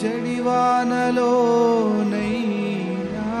जडिवानलो नैया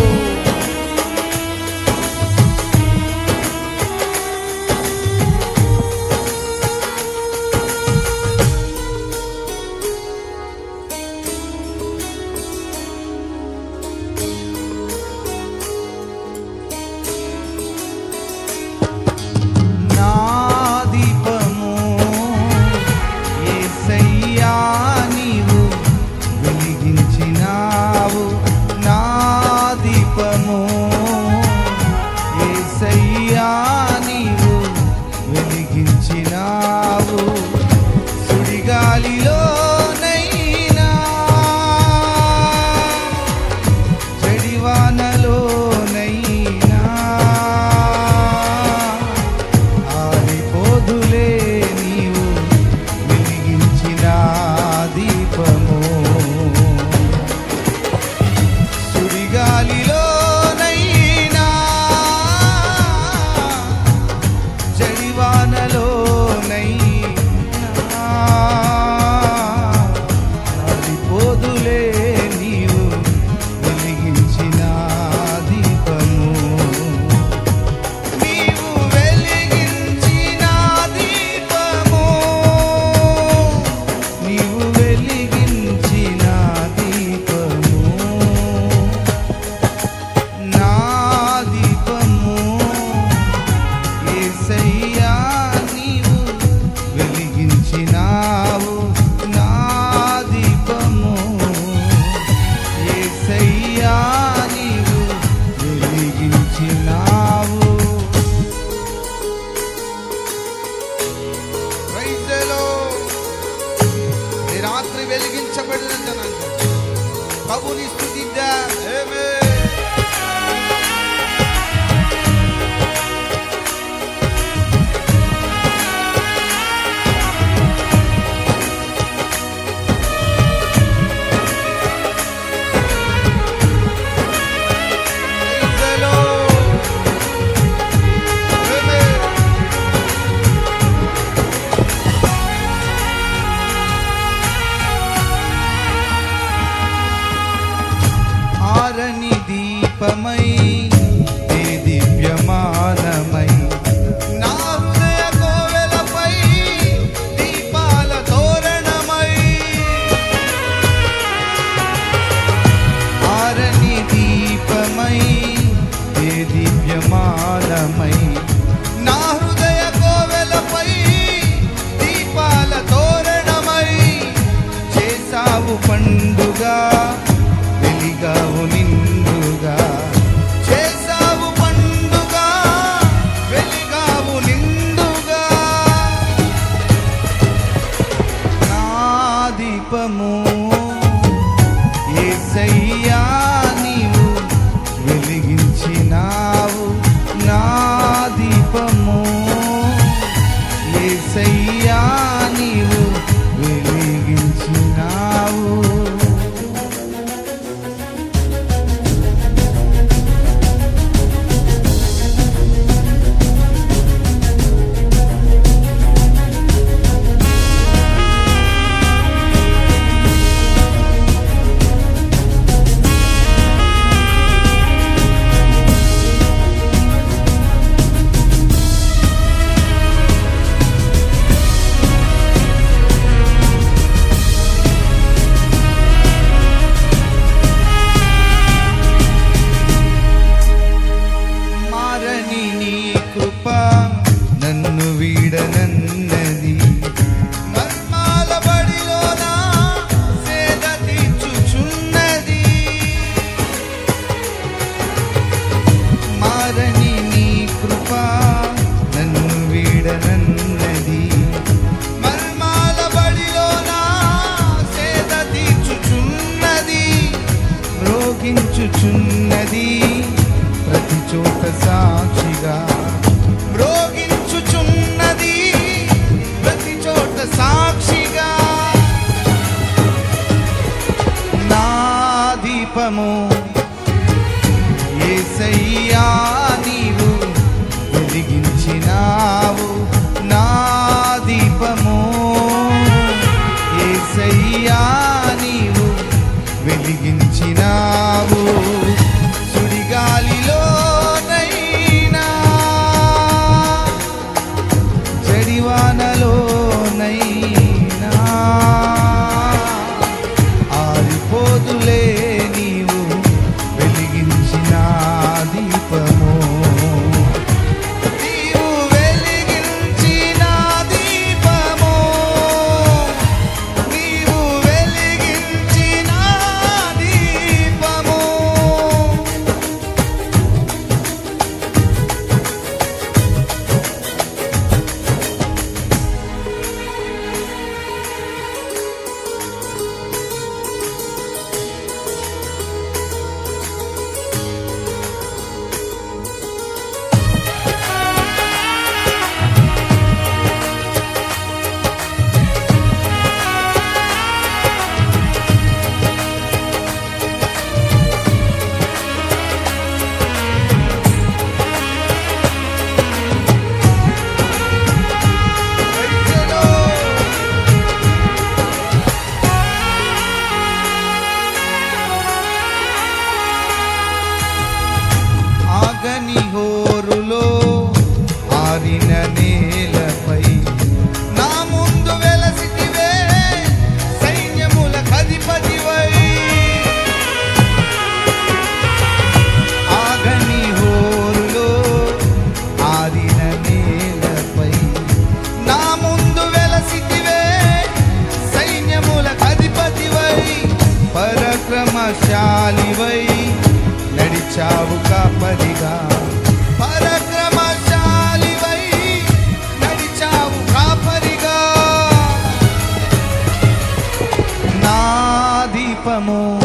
বাবুনি স্তুতিটা ఏసయ్యా. మ్రోగించుచున్నది ప్రతి చోట సాక్షిగా. మ్రోగించుచున్నది ప్రతి చోట సాక్షిగా. నా దీపము ఏసయ్యా నీవు వెలిగించినావు. నా దీపము కలిగించినావు. ఆరని హోరులో ఆరిన నేలపై నా ముందు వెలసితివే సైన్యముల కధిపతివై ఆగని హోరులో ఆరిన నేలపై నా ముందు వెలసితివే సైన్యముల కధిపతివై పరక్రమశాలివై నడిచావు కాపది amor.